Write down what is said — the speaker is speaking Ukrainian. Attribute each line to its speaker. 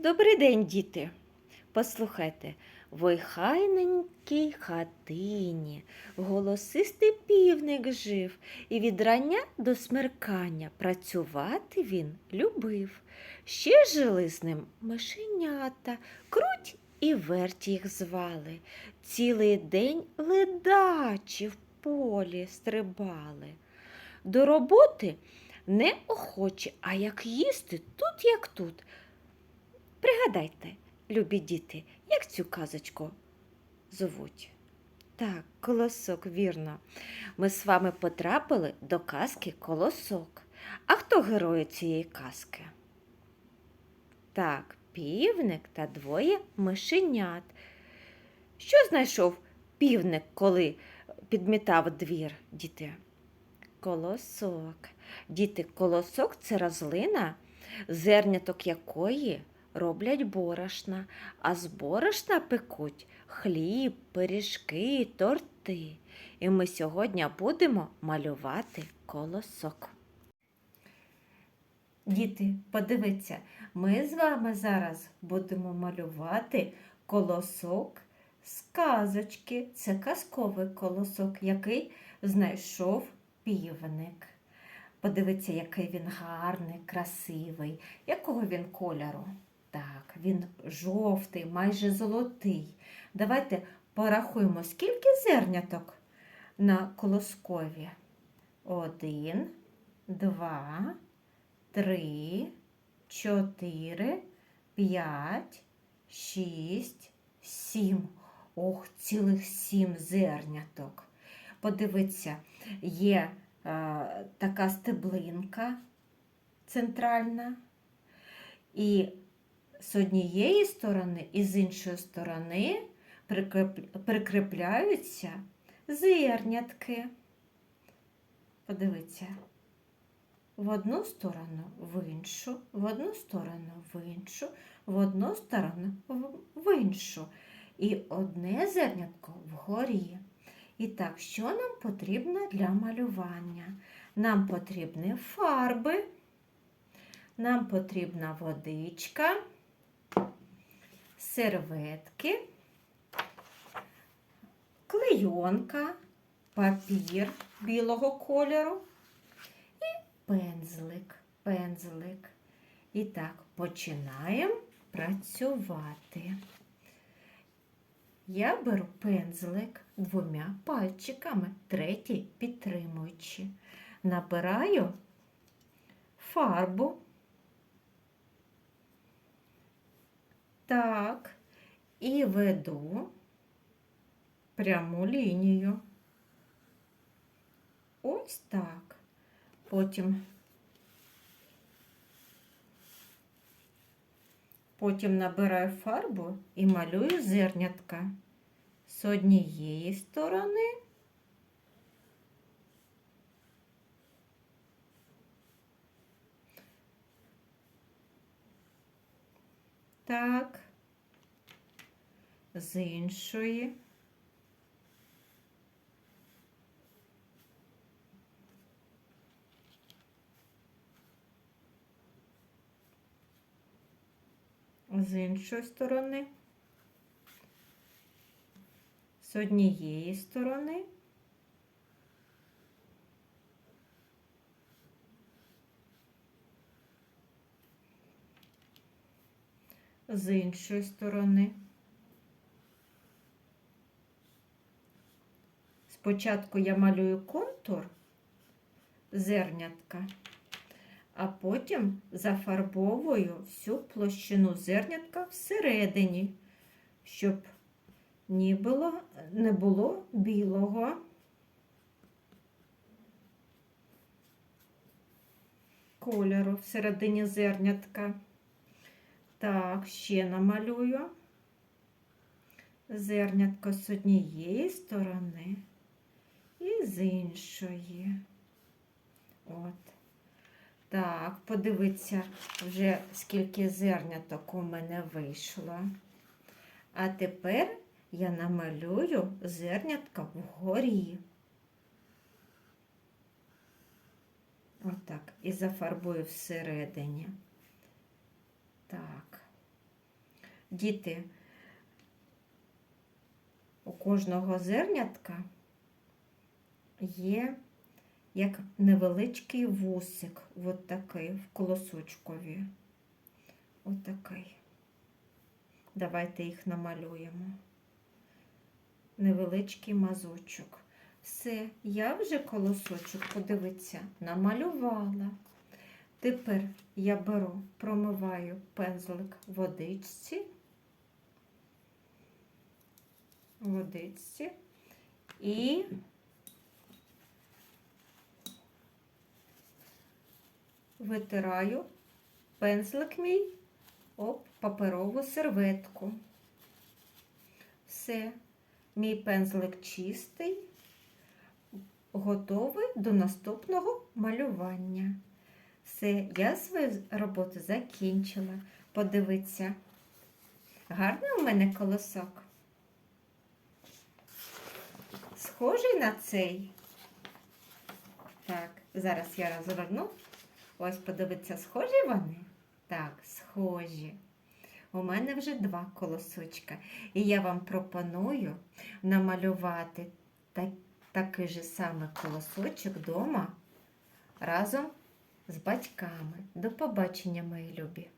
Speaker 1: Добрий день, діти. Послухайте, в ойхайненькій хатині голосистий півник жив, і від рання до смеркання працювати він любив. Ще жили з ним мишенята, круть і верть їх звали. Цілий день ледачі в полі стрибали. До роботи не охочі, а як їсти тут, як тут. Пригадайте, любі діти, як цю казочку звуть? Так, колосок, вірно. Ми з вами потрапили до казки Колосок. А хто герої цієї казки? Так, півник та двоє мишенят. Що знайшов півник, коли підмітав двір, діти? Колосок. Діти, колосок це рослина, зерняток якої роблять борошна, а з борошна пекуть хліб, пиріжки, торти. І ми сьогодні будемо малювати колосок. Діти, подивіться, ми з вами зараз будемо малювати колосок з казочки. Це казковий колосок, який знайшов півник. Подивіться, який він гарний, красивий. Якого він кольору? Так, він жовтий, майже золотий. Давайте порахуємо, скільки зерняток на колоскові. Один, два, три, чотири, п'ять, шість, сім. Ох, цілих сім зерняток. Подивіться, є е, така стеблинка центральна. І з однієї сторони і з іншої сторони прикріпляються зернятки. Подивіться, в одну сторону, в іншу, в одну сторону, в іншу, в одну сторону, в іншу. І одне зернятко вгорі. І так, що нам потрібно для малювання? Нам потрібні фарби, нам потрібна водичка, серветки, клейонка, папір білого кольору і пензлик. пензлик. І так, починаємо працювати. Я беру пензлик двома пальчиками, третій підтримуючи. Набираю фарбу. Так, і веду пряму лінію. Ось так. Потім, потім набираю фарбу і малюю зернятка з однієї сторони. Так, з іншої. З іншої сторони. З однієї сторони. З іншої сторони. Спочатку я малюю контур зернятка, а потім зафарбовую всю площину зернятка всередині, щоб не було, не було білого. Кольору всередині зернятка. Так, ще намалюю зернятко з однієї сторони і з іншої. От. Так, подивіться вже скільки зерняток у мене вийшло. А тепер я намалюю зернятка вгорі. Отак. І зафарбую всередині. Так. Діти, у кожного зернятка є як невеличкий вусик, от такий в колосочкові. От такий. Давайте їх намалюємо. Невеличкий мазочок. Все, я вже колосочок, подивіться, намалювала. Тепер я беру, промиваю пензлик в водичці. В водичці і витираю пензлик мій об паперову серветку. Все, мій пензлик чистий, готовий до наступного малювання. Все, я свою роботу закінчила. Подивіться. Гарний у мене колосок. Схожий на цей. Так, зараз я розверну. Ось подивіться, схожі вони? Так, схожі. У мене вже два колосочка. І я вам пропоную намалювати та- такий же самий колосочок вдома разом з батьками. До побачення, мої любі!